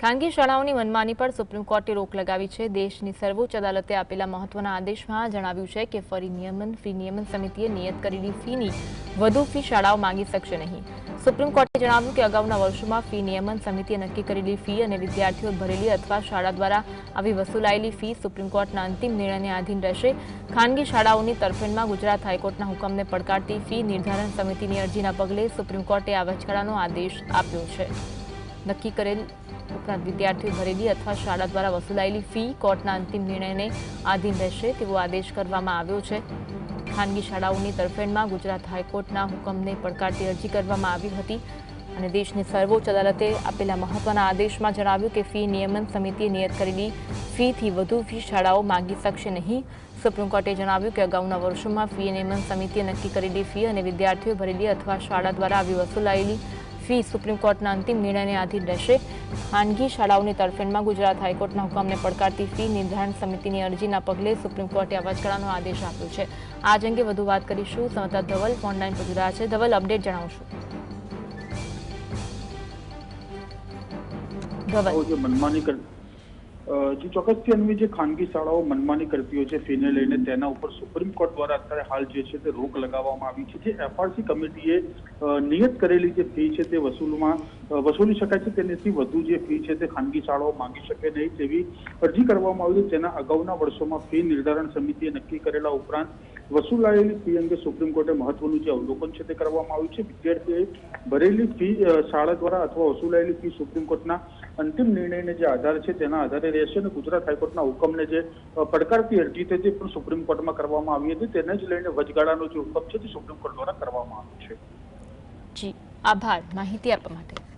ખાનગી શાળાઓની મનમાની પર સુપ્રીમ કોર્ટે રોક લગાવી છે. દેશની સર્વોચ્ચ અદાલતે આપેલા મહત્વના આદેશમાં જણાવ્યું છે કે ફરી નિયમન, ફી નિયમન સમિતિએ નિયત કરેલી ફીની વધુ ફી શાળાઓ માંગી શકશે નહીં. સુપ્રીમ કોર્ટે જણાવ્યું કે અગાઉના વર્ષોમાં ફી નિયમન સમિતિએ નક્કી કરેલી ફી અને વિદ્યાર્થીઓ ભરેલી અથવા શાળા દ્વારા આવી વસૂલાયેલી ફી સુપ્રીમ કોર્ટના અંતિમ નિર્ણયને આધીન રહેશે. ખાનગી શાળાઓની તરફેણમાં ગુજરાત હાઈકોર્ટના હુકમને પડકારતી ફી નિર્ધારણ સમિતિની અરજીના પગલે સુપ્રીમ કોર્ટે આ વચગાળાનો આદેશ આપ્યો છે. નક્કી કરેલ ઉપરાંત વિદ્યાર્થીઓ ભરેલી અથવા શાળા દ્વારા વસૂલાયેલી ફી કોર્ટના અંતિમ નિર્ણયને આધીન રહેશે તેવો આદેશ કરવામાં આવ્યો છે. ખાનગી શાળાઓની તરફેણમાં ગુજરાત હાઈકોર્ટના હુકમને પડકારતી અરજી કરવામાં આવી હતી અને દેશની સર્વોચ્ચ અદાલતે આપેલા મહત્વના આદેશમાં જણાવ્યું કે ફી નિયમન સમિતિએ નિયત કરેલી ફીથી વધુ ફી શાળાઓ માંગી શકશે નહીં. સુપ્રીમ કોર્ટે જણાવ્યું કે અગાઉના વર્ષોમાં ફી નિયમન સમિતિએ નક્કી કરેલી ફી અને વિદ્યાર્થીઓ ભરેલી અથવા શાળા દ્વારા આવી વસૂલાયેલી ફી સુપ્રીમ કોર્ટના અંતિમ નિર્ણયને આધીન રહેશે. ખાનગી શાળાઓની તરફેણમાં ગુજરાત હાઈકોર્ટના હુકમને પડકારતી ફી નિર્ધારણ સમિતિની અરજીના પગલે સુપ્રીમ કોર્ટે આ વચગાળાનો આદેશ આપ્યો છે. આ જ અંગે વધુ વાત કરીશું. સંવાદદાર ધવલ ઓનલાઈન પર જોડાયા છે. ધવલ, અપડેટ જણાવશું. ધવલ. મનમાની જે ચોક્કસથી અન્વી જે ખાનગી શાળાઓ મનમાની કરતી હોય છે ફીને લઈને તેના ઉપર સુપ્રીમ કોર્ટ દ્વારા અત્યારે હાલ જે છે તે રોક લગાવવામાં આવી છે. જે એફઆરસી કમિટીએ નિયત કરેલી જે ફી છે તે વસૂલમાં વસૂલી શકાય છે તેનાથી વધુ જે ફી છે તે ખાનગી શાળાઓ માંગી શકે નહીં તેવી અરજી કરવામાં આવી છે. તેના અગાઉના વર્ષોમાં ફી નિર્ધારણ સમિતિએ નક્કી કરેલા ઉપરાંત વસૂલાયેલી ફી અંગે સુપ્રીમ કોર્ટે મહત્વનું જે અવલોકન છે તે કરવામાં આવ્યું છે. વિદ્યાર્થીઓએ ભરેલી ફી શાળા દ્વારા અથવા વસૂલાયેલી ફી સુપ્રીમ કોર્ટના અંતિમ નિર્ણયને જે આધાર છે તેના આધારે રહેશે અને ગુજરાત હાઈકોર્ટના હુકમને જે પડકારતી અરજી તે પણ સુપ્રીમ કોર્ટમાં કરવામાં આવી હતી. તેને જ લઈને વચગાળાનો જે હુકમ છે તે સુપ્રીમ કોર્ટ દ્વારા કરવામાં આવ્યો છે. જી, આભાર. માહિતી આપવા માટે.